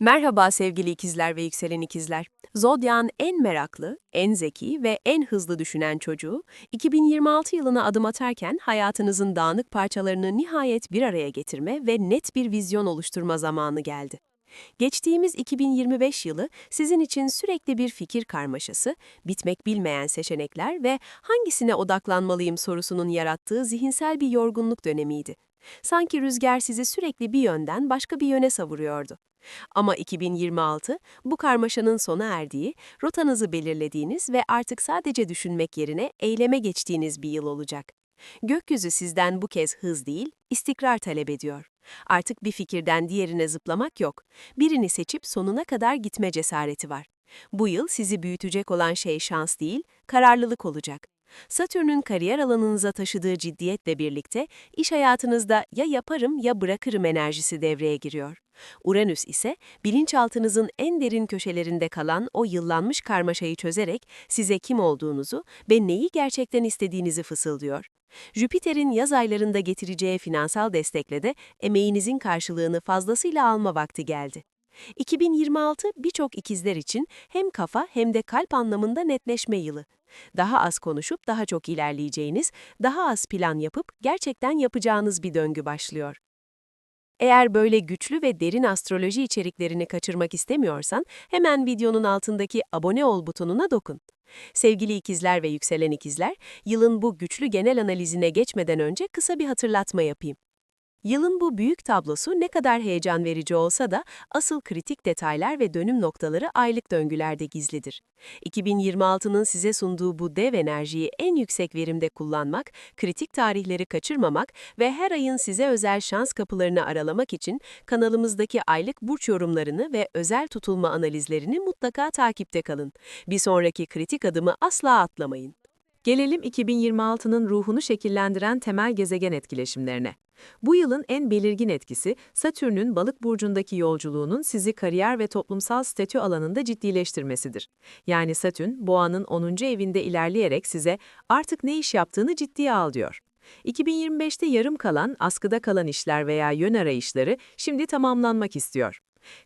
Merhaba sevgili ikizler ve yükselen ikizler. Zodyak'ın en meraklı, en zeki ve en hızlı düşünen çocuğu, 2026 yılına adım atarken hayatınızın dağınık parçalarını nihayet bir araya getirme ve net bir vizyon oluşturma zamanı geldi. Geçtiğimiz 2025 yılı sizin için sürekli bir fikir karmaşası, bitmek bilmeyen seçenekler ve hangisine odaklanmalıyım sorusunun yarattığı zihinsel bir yorgunluk dönemiydi. Sanki rüzgar sizi sürekli bir yönden başka bir yöne savuruyordu. Ama 2026, bu karmaşanın sona erdiği, rotanızı belirlediğiniz ve artık sadece düşünmek yerine eyleme geçtiğiniz bir yıl olacak. Gökyüzü sizden bu kez hız değil, istikrar talep ediyor. Artık bir fikirden diğerine zıplamak yok. Birini seçip sonuna kadar gitme cesareti var. Bu yıl sizi büyütecek olan şey şans değil, kararlılık olacak. Satürn'ün kariyer alanınıza taşıdığı ciddiyetle birlikte iş hayatınızda ya yaparım ya bırakırım enerjisi devreye giriyor. Uranüs ise bilinçaltınızın en derin köşelerinde kalan o yıllanmış karmaşayı çözerek size kim olduğunuzu ve neyi gerçekten istediğinizi fısıldıyor. Jüpiter'in yaz aylarında getireceği finansal destekle de emeğinizin karşılığını fazlasıyla alma vakti geldi. 2026 birçok ikizler için hem kafa hem de kalp anlamında netleşme yılı. Daha az konuşup daha çok ilerleyeceğiniz, daha az plan yapıp gerçekten yapacağınız bir döngü başlıyor. Eğer böyle güçlü ve derin astroloji içeriklerini kaçırmak istemiyorsan, hemen videonun altındaki abone ol butonuna dokun. Sevgili ikizler ve yükselen ikizler, yılın bu güçlü genel analizine geçmeden önce kısa bir hatırlatma yapayım. Yılın bu büyük tablosu ne kadar heyecan verici olsa da asıl kritik detaylar ve dönüm noktaları aylık döngülerde gizlidir. 2026'nın size sunduğu bu dev enerjiyi en yüksek verimde kullanmak, kritik tarihleri kaçırmamak ve her ayın size özel şans kapılarını aralamak için kanalımızdaki aylık burç yorumlarını ve özel tutulma analizlerini mutlaka takipte kalın. Bir sonraki kritik adımı asla atlamayın. Gelelim 2026'nın ruhunu şekillendiren temel gezegen etkileşimlerine. Bu yılın en belirgin etkisi, Satürn'ün balık burcundaki yolculuğunun sizi kariyer ve toplumsal statü alanında ciddileştirmesidir. Yani Satürn, boğanın 10. evinde ilerleyerek size artık ne iş yaptığını ciddiye al diyor. 2025'te yarım kalan, askıda kalan işler veya yön arayışları şimdi tamamlanmak istiyor.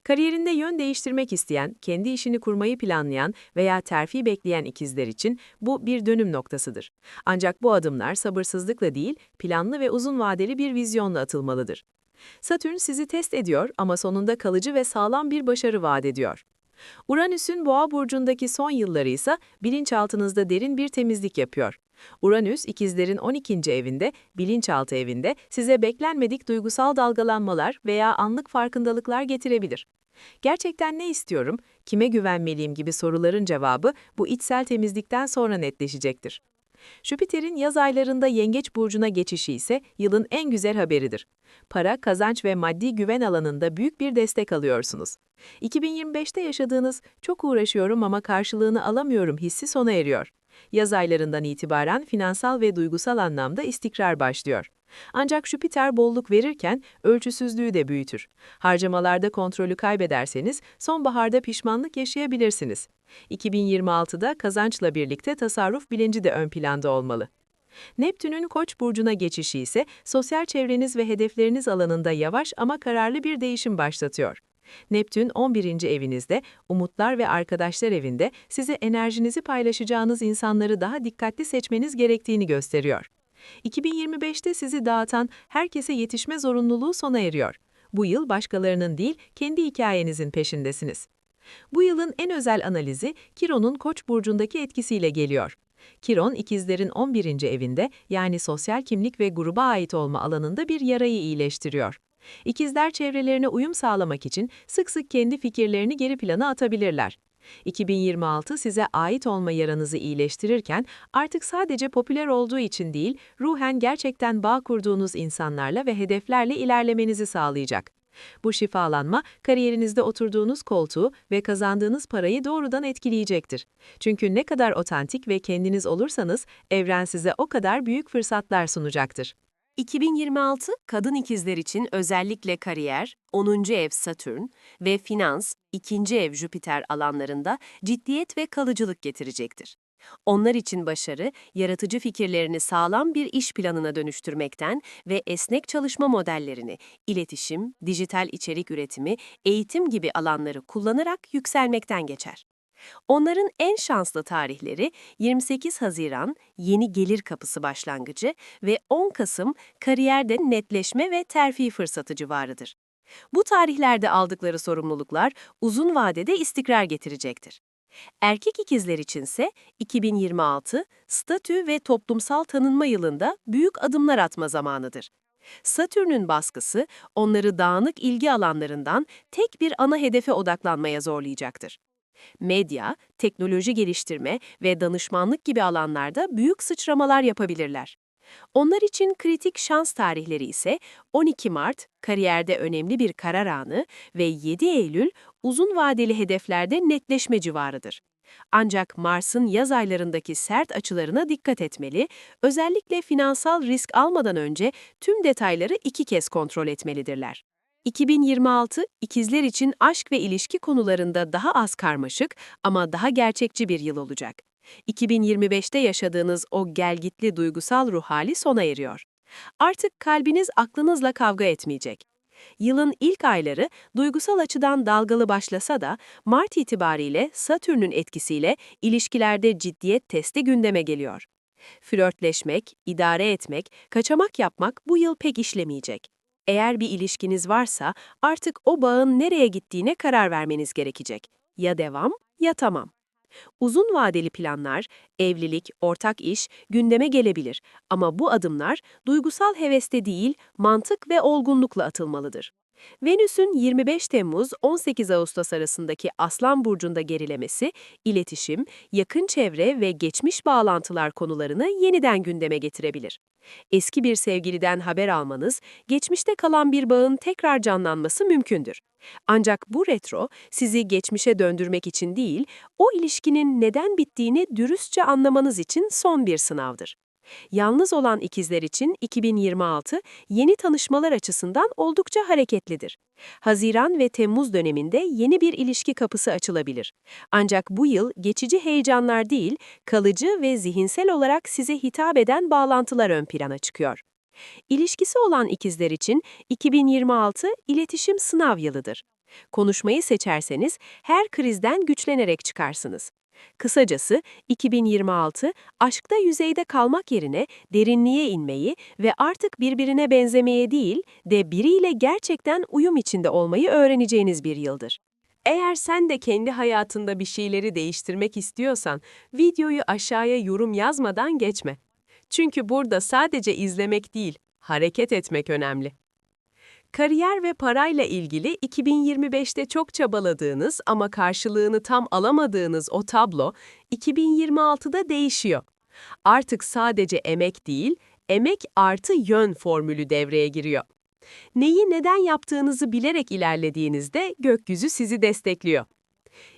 Kariyerinde yön değiştirmek isteyen, kendi işini kurmayı planlayan veya terfi bekleyen ikizler için bu bir dönüm noktasıdır. Ancak bu adımlar sabırsızlıkla değil, planlı ve uzun vadeli bir vizyonla atılmalıdır. Satürn sizi test ediyor ama sonunda kalıcı ve sağlam bir başarı vaat ediyor. Uranüs'ün Boğa burcundaki son yılları ise bilinçaltınızda derin bir temizlik yapıyor. Uranüs, ikizlerin 12. evinde, bilinçaltı evinde size beklenmedik duygusal dalgalanmalar veya anlık farkındalıklar getirebilir. Gerçekten ne istiyorum, kime güvenmeliyim gibi soruların cevabı bu içsel temizlikten sonra netleşecektir. Jüpiter'in yaz aylarında Yengeç burcuna geçişi ise yılın en güzel haberidir. Para, kazanç ve maddi güven alanında büyük bir destek alıyorsunuz. 2025'te yaşadığınız çok uğraşıyorum ama karşılığını alamıyorum hissi sona eriyor. Yaz aylarından itibaren finansal ve duygusal anlamda istikrar başlıyor. Ancak Jüpiter bolluk verirken ölçüsüzlüğü de büyütür. Harcamalarda kontrolü kaybederseniz sonbaharda pişmanlık yaşayabilirsiniz. 2026'da kazançla birlikte tasarruf bilinci de ön planda olmalı. Neptün'ün Koç burcuna geçişi ise sosyal çevreniz ve hedefleriniz alanında yavaş ama kararlı bir değişim başlatıyor. Neptün 11. evinizde, umutlar ve arkadaşlar evinde size enerjinizi paylaşacağınız insanları daha dikkatli seçmeniz gerektiğini gösteriyor. 2025'te sizi dağıtan herkese yetişme zorunluluğu sona eriyor. Bu yıl başkalarının değil, kendi hikayenizin peşindesiniz. Bu yılın en özel analizi Kiron'un Koç burcundaki etkisiyle geliyor. Kiron, ikizlerin 11. evinde yani sosyal kimlik ve gruba ait olma alanında bir yarayı iyileştiriyor. İkizler çevrelerine uyum sağlamak için sık sık kendi fikirlerini geri plana atabilirler. 2026 size ait olma yaranızı iyileştirirken artık sadece popüler olduğu için değil, ruhen gerçekten bağ kurduğunuz insanlarla ve hedeflerle ilerlemenizi sağlayacak. Bu şifalanma, kariyerinizde oturduğunuz koltuğu ve kazandığınız parayı doğrudan etkileyecektir. Çünkü ne kadar otantik ve kendiniz olursanız, evren size o kadar büyük fırsatlar sunacaktır. 2026, kadın ikizler için özellikle kariyer, 10. ev Satürn ve finans, 2. ev Jüpiter alanlarında ciddiyet ve kalıcılık getirecektir. Onlar için başarı, yaratıcı fikirlerini sağlam bir iş planına dönüştürmekten ve esnek çalışma modellerini, iletişim, dijital içerik üretimi, eğitim gibi alanları kullanarak yükselmekten geçer. Onların en şanslı tarihleri 28 Haziran yeni gelir kapısı başlangıcı ve 10 Kasım kariyerde netleşme ve terfi fırsatı civarıdır. Bu tarihlerde aldıkları sorumluluklar uzun vadede istikrar getirecektir. Erkek ikizler içinse 2026 statü ve toplumsal tanınma yılında büyük adımlar atma zamanıdır. Satürn'ün baskısı onları dağınık ilgi alanlarından tek bir ana hedefe odaklanmaya zorlayacaktır. Medya, teknoloji geliştirme ve danışmanlık gibi alanlarda büyük sıçramalar yapabilirler. Onlar için kritik şans tarihleri ise 12 Mart, kariyerde önemli bir karar anı ve 7 Eylül, uzun vadeli hedeflerde netleşme civarıdır. Ancak Mars'ın yaz aylarındaki sert açılarına dikkat etmeli, özellikle finansal risk almadan önce tüm detayları iki kez kontrol etmelidirler. 2026, ikizler için aşk ve ilişki konularında daha az karmaşık ama daha gerçekçi bir yıl olacak. 2025'te yaşadığınız o gelgitli duygusal ruh hali sona eriyor. Artık kalbiniz aklınızla kavga etmeyecek. Yılın ilk ayları duygusal açıdan dalgalı başlasa da Mart itibariyle Satürn'ün etkisiyle ilişkilerde ciddiyet testi gündeme geliyor. Flörtleşmek, idare etmek, kaçamak yapmak bu yıl pek işlemeyecek. Eğer bir ilişkiniz varsa artık o bağın nereye gittiğine karar vermeniz gerekecek. Ya devam ya tamam. Uzun vadeli planlar, evlilik, ortak iş gündeme gelebilir ama bu adımlar duygusal heveste değil, mantık ve olgunlukla atılmalıdır. Venüs'ün 25 Temmuz-18 Ağustos arasındaki Aslan Burcu'nda gerilemesi, iletişim, yakın çevre ve geçmiş bağlantılar konularını yeniden gündeme getirebilir. Eski bir sevgiliden haber almanız, geçmişte kalan bir bağın tekrar canlanması mümkündür. Ancak bu retro sizi geçmişe döndürmek için değil, o ilişkinin neden bittiğini dürüstçe anlamanız için son bir sınavdır. Yalnız olan ikizler için 2026 yeni tanışmalar açısından oldukça hareketlidir. Haziran ve Temmuz döneminde yeni bir ilişki kapısı açılabilir. Ancak bu yıl geçici heyecanlar değil, kalıcı ve zihinsel olarak size hitap eden bağlantılar ön plana çıkıyor. İlişkisi olan ikizler için 2026 iletişim sınav yılıdır. Konuşmayı seçerseniz her krizden güçlenerek çıkarsınız. Kısacası 2026 aşkta yüzeyde kalmak yerine derinliğe inmeyi ve artık birbirine benzemeye değil de biriyle gerçekten uyum içinde olmayı öğreneceğiniz bir yıldır. Eğer sen de kendi hayatında bir şeyleri değiştirmek istiyorsan videoyu aşağıya yorum yazmadan geçme. Çünkü burada sadece izlemek değil, hareket etmek önemli. Kariyer ve parayla ilgili 2025'te çok çabaladığınız ama karşılığını tam alamadığınız o tablo 2026'da değişiyor. Artık sadece emek değil, emek artı yön formülü devreye giriyor. Neyi neden yaptığınızı bilerek ilerlediğinizde gökyüzü sizi destekliyor.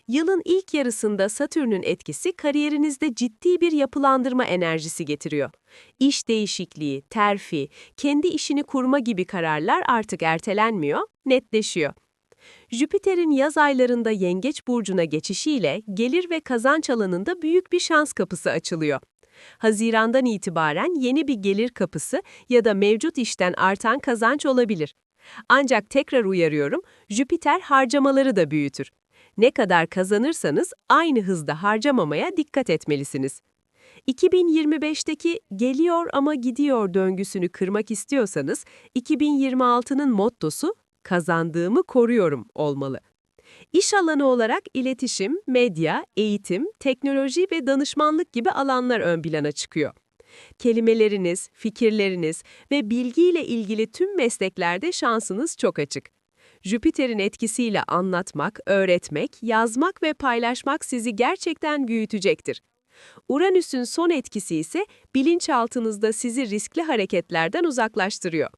Yılın ilk yarısında Satürn'ün etkisi kariyerinizde ciddi bir yapılandırma enerjisi getiriyor. İş değişikliği, terfi, kendi işini kurma gibi kararlar artık ertelenmiyor, netleşiyor. Jüpiter'in yaz aylarında Yengeç burcuna geçişiyle gelir ve kazanç alanında büyük bir şans kapısı açılıyor. Hazirandan itibaren yeni bir gelir kapısı ya da mevcut işten artan kazanç olabilir. Ancak tekrar uyarıyorum, Jüpiter harcamaları da büyütür. Ne kadar kazanırsanız aynı hızda harcamamaya dikkat etmelisiniz. 2025'teki geliyor ama gidiyor döngüsünü kırmak istiyorsanız 2026'nın mottosu kazandığımı koruyorum olmalı. İş alanı olarak iletişim, medya, eğitim, teknoloji ve danışmanlık gibi alanlar ön plana çıkıyor. Kelimeleriniz, fikirleriniz ve bilgiyle ilgili tüm mesleklerde şansınız çok açık. Jüpiter'in etkisiyle anlatmak, öğretmek, yazmak ve paylaşmak sizi gerçekten büyütecektir. Uranüs'ün son etkisi ise bilinçaltınızda sizi riskli hareketlerden uzaklaştırıyor.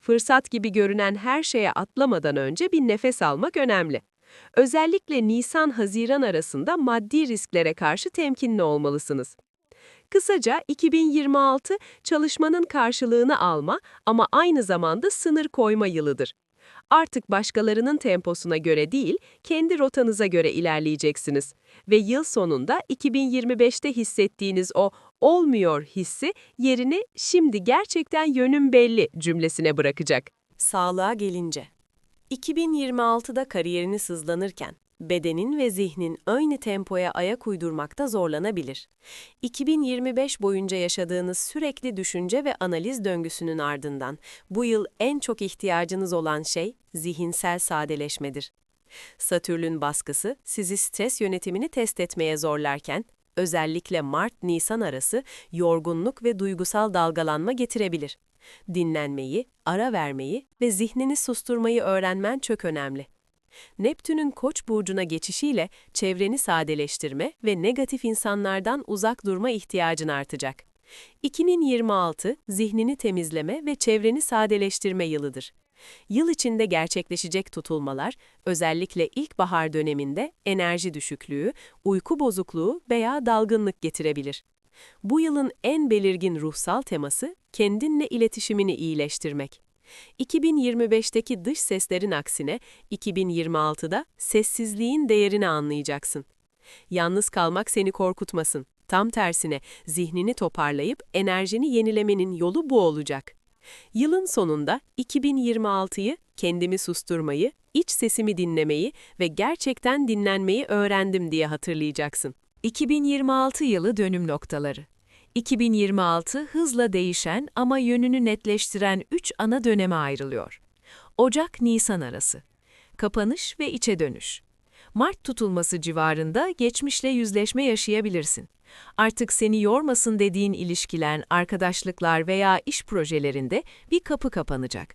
Fırsat gibi görünen her şeye atlamadan önce bir nefes almak önemli. Özellikle Nisan-Haziran arasında maddi risklere karşı temkinli olmalısınız. Kısaca 2026 çalışmanın karşılığını alma ama aynı zamanda sınır koyma yılıdır. Artık başkalarının temposuna göre değil, kendi rotanıza göre ilerleyeceksiniz. Ve yıl sonunda 2025'te hissettiğiniz o olmuyor hissi yerini şimdi gerçekten yönüm belli cümlesine bırakacak. Sağlığa gelince. 2026'da kariyerini sızlanırken, bedenin ve zihnin aynı tempoya ayak uydurmakta zorlanabilir. 2025 boyunca yaşadığınız sürekli düşünce ve analiz döngüsünün ardından bu yıl en çok ihtiyacınız olan şey zihinsel sadeleşmedir. Satürn'ün baskısı sizi stres yönetimini test etmeye zorlarken, özellikle Mart-Nisan arası yorgunluk ve duygusal dalgalanma getirebilir. Dinlenmeyi, ara vermeyi ve zihnini susturmayı öğrenmen çok önemli. Neptün'ün Koç burcuna geçişiyle çevreni sadeleştirme ve negatif insanlardan uzak durma ihtiyacın artacak. 2026 zihnini temizleme ve çevreni sadeleştirme yılıdır. Yıl içinde gerçekleşecek tutulmalar, özellikle ilkbahar döneminde enerji düşüklüğü, uyku bozukluğu veya dalgınlık getirebilir. Bu yılın en belirgin ruhsal teması kendinle iletişimini iyileştirmek. 2025'teki dış seslerin aksine 2026'da sessizliğin değerini anlayacaksın. Yalnız kalmak seni korkutmasın. Tam tersine zihnini toparlayıp enerjini yenilemenin yolu bu olacak. Yılın sonunda 2026'yı kendimi susturmayı, iç sesimi dinlemeyi ve gerçekten dinlenmeyi öğrendim diye hatırlayacaksın. 2026 yılı dönüm noktaları. 2026 hızla değişen ama yönünü netleştiren 3 ana döneme ayrılıyor. Ocak-Nisan arası. Kapanış ve içe dönüş. Mart tutulması civarında geçmişle yüzleşme yaşayabilirsin. Artık seni yormasın dediğin ilişkiler, arkadaşlıklar veya iş projelerinde bir kapı kapanacak.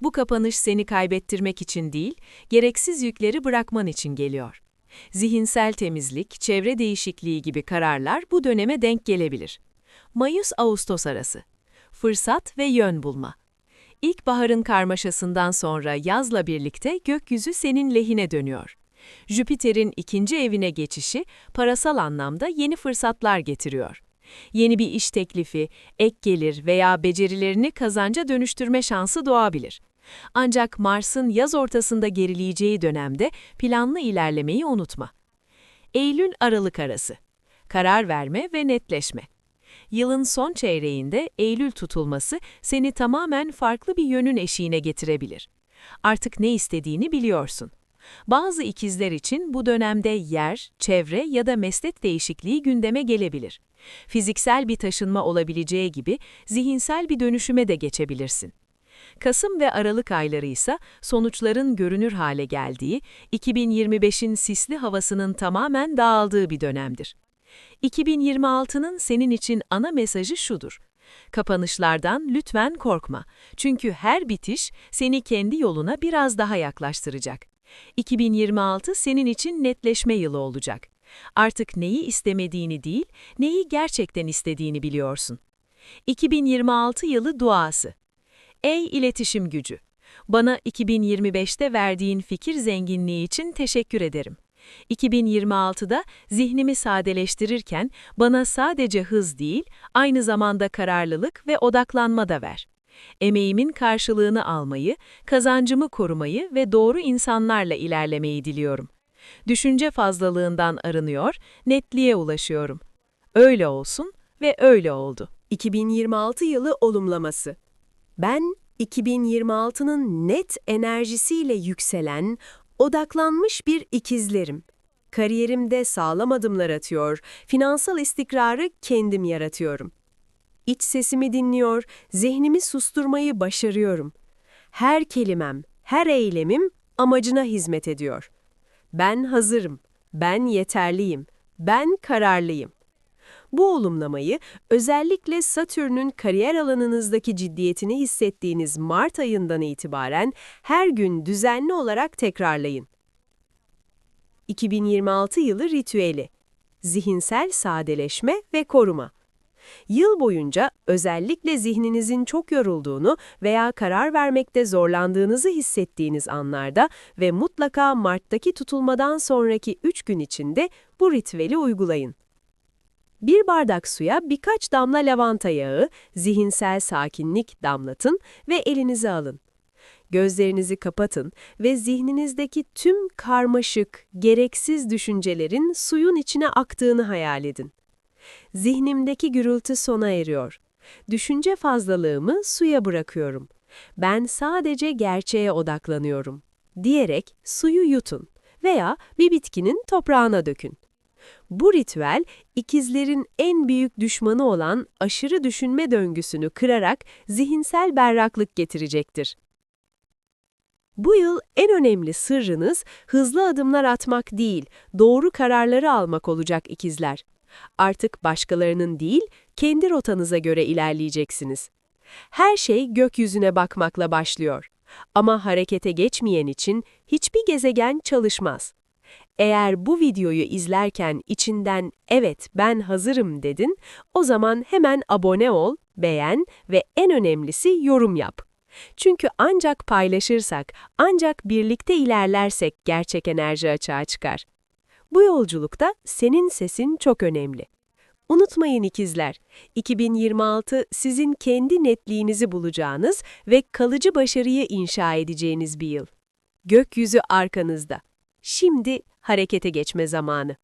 Bu kapanış seni kaybettirmek için değil, gereksiz yükleri bırakman için geliyor. Zihinsel temizlik, çevre değişikliği gibi kararlar bu döneme denk gelebilir. Mayıs-Ağustos arası. Fırsat ve yön bulma. İlkbaharın karmaşasından sonra yazla birlikte gökyüzü senin lehine dönüyor. Jüpiter'in ikinci evine geçişi parasal anlamda yeni fırsatlar getiriyor. Yeni bir iş teklifi, ek gelir veya becerilerini kazanca dönüştürme şansı doğabilir. Ancak Mars'ın yaz ortasında gerileyeceği dönemde planlı ilerlemeyi unutma. Eylül-Aralık arası. Karar verme ve netleşme. Yılın son çeyreğinde Eylül tutulması seni tamamen farklı bir yönün eşiğine getirebilir. Artık ne istediğini biliyorsun. Bazı ikizler için bu dönemde yer, çevre ya da meslek değişikliği gündeme gelebilir. Fiziksel bir taşınma olabileceği gibi zihinsel bir dönüşüme de geçebilirsin. Kasım ve Aralık ayları ise sonuçların görünür hale geldiği, 2025'in sisli havasının tamamen dağıldığı bir dönemdir. 2026'nın senin için ana mesajı şudur. Kapanışlardan lütfen korkma. Çünkü her bitiş seni kendi yoluna biraz daha yaklaştıracak. 2026 senin için netleşme yılı olacak. Artık neyi istemediğini değil, neyi gerçekten istediğini biliyorsun. 2026 yılı duası. Ey iletişim gücü! Bana 2025'te verdiğin fikir zenginliği için teşekkür ederim. 2026'da zihnimi sadeleştirirken bana sadece hız değil, aynı zamanda kararlılık ve odaklanma da ver. Emeğimin karşılığını almayı, kazancımı korumayı ve doğru insanlarla ilerlemeyi diliyorum. Düşünce fazlalığından arınıyor, netliğe ulaşıyorum. Öyle olsun ve öyle oldu. 2026 yılı olumlaması. Ben 2026'nın net enerjisiyle yükselen, odaklanmış bir ikizlerim. Kariyerimde sağlam adımlar atıyor, finansal istikrarı kendim yaratıyorum. İç sesimi dinliyor, zihnimi susturmayı başarıyorum. Her kelimem, her eylemim amacına hizmet ediyor. Ben hazırım, ben yeterliyim, ben kararlıyım. Bu olumlamayı özellikle Satürn'ün kariyer alanınızdaki ciddiyetini hissettiğiniz Mart ayından itibaren her gün düzenli olarak tekrarlayın. 2026 yılı ritüeli Zihinsel sadeleşme ve koruma Yıl boyunca özellikle zihninizin çok yorulduğunu veya karar vermekte zorlandığınızı hissettiğiniz anlarda ve mutlaka Mart'taki tutulmadan sonraki 3 gün içinde bu ritüeli uygulayın. Bir bardak suya birkaç damla lavanta yağı, zihinsel sakinlik damlatın ve elinize alın. Gözlerinizi kapatın ve zihninizdeki tüm karmaşık, gereksiz düşüncelerin suyun içine aktığını hayal edin. Zihnimdeki gürültü sona eriyor. Düşünce fazlalığımı suya bırakıyorum. Ben sadece gerçeğe odaklanıyorum. Diyerek suyu yutun veya bir bitkinin toprağına dökün. Bu ritüel, ikizlerin en büyük düşmanı olan aşırı düşünme döngüsünü kırarak zihinsel berraklık getirecektir. Bu yıl en önemli sırrınız hızlı adımlar atmak değil, doğru kararları almak olacak ikizler. Artık başkalarının değil, kendi rotanıza göre ilerleyeceksiniz. Her şey gökyüzüne bakmakla başlıyor. Ama harekete geçmeyen için hiçbir gezegen çalışmaz. Eğer bu videoyu izlerken içinden evet ben hazırım dedin, o zaman hemen abone ol, beğen ve en önemlisi yorum yap. Çünkü ancak paylaşırsak, ancak birlikte ilerlersek gerçek enerji açığa çıkar. Bu yolculukta senin sesin çok önemli. Unutmayın ikizler, 2026 sizin kendi netliğinizi bulacağınız ve kalıcı başarıyı inşa edeceğiniz bir yıl. Gökyüzü arkanızda. Şimdi harekete geçme zamanı.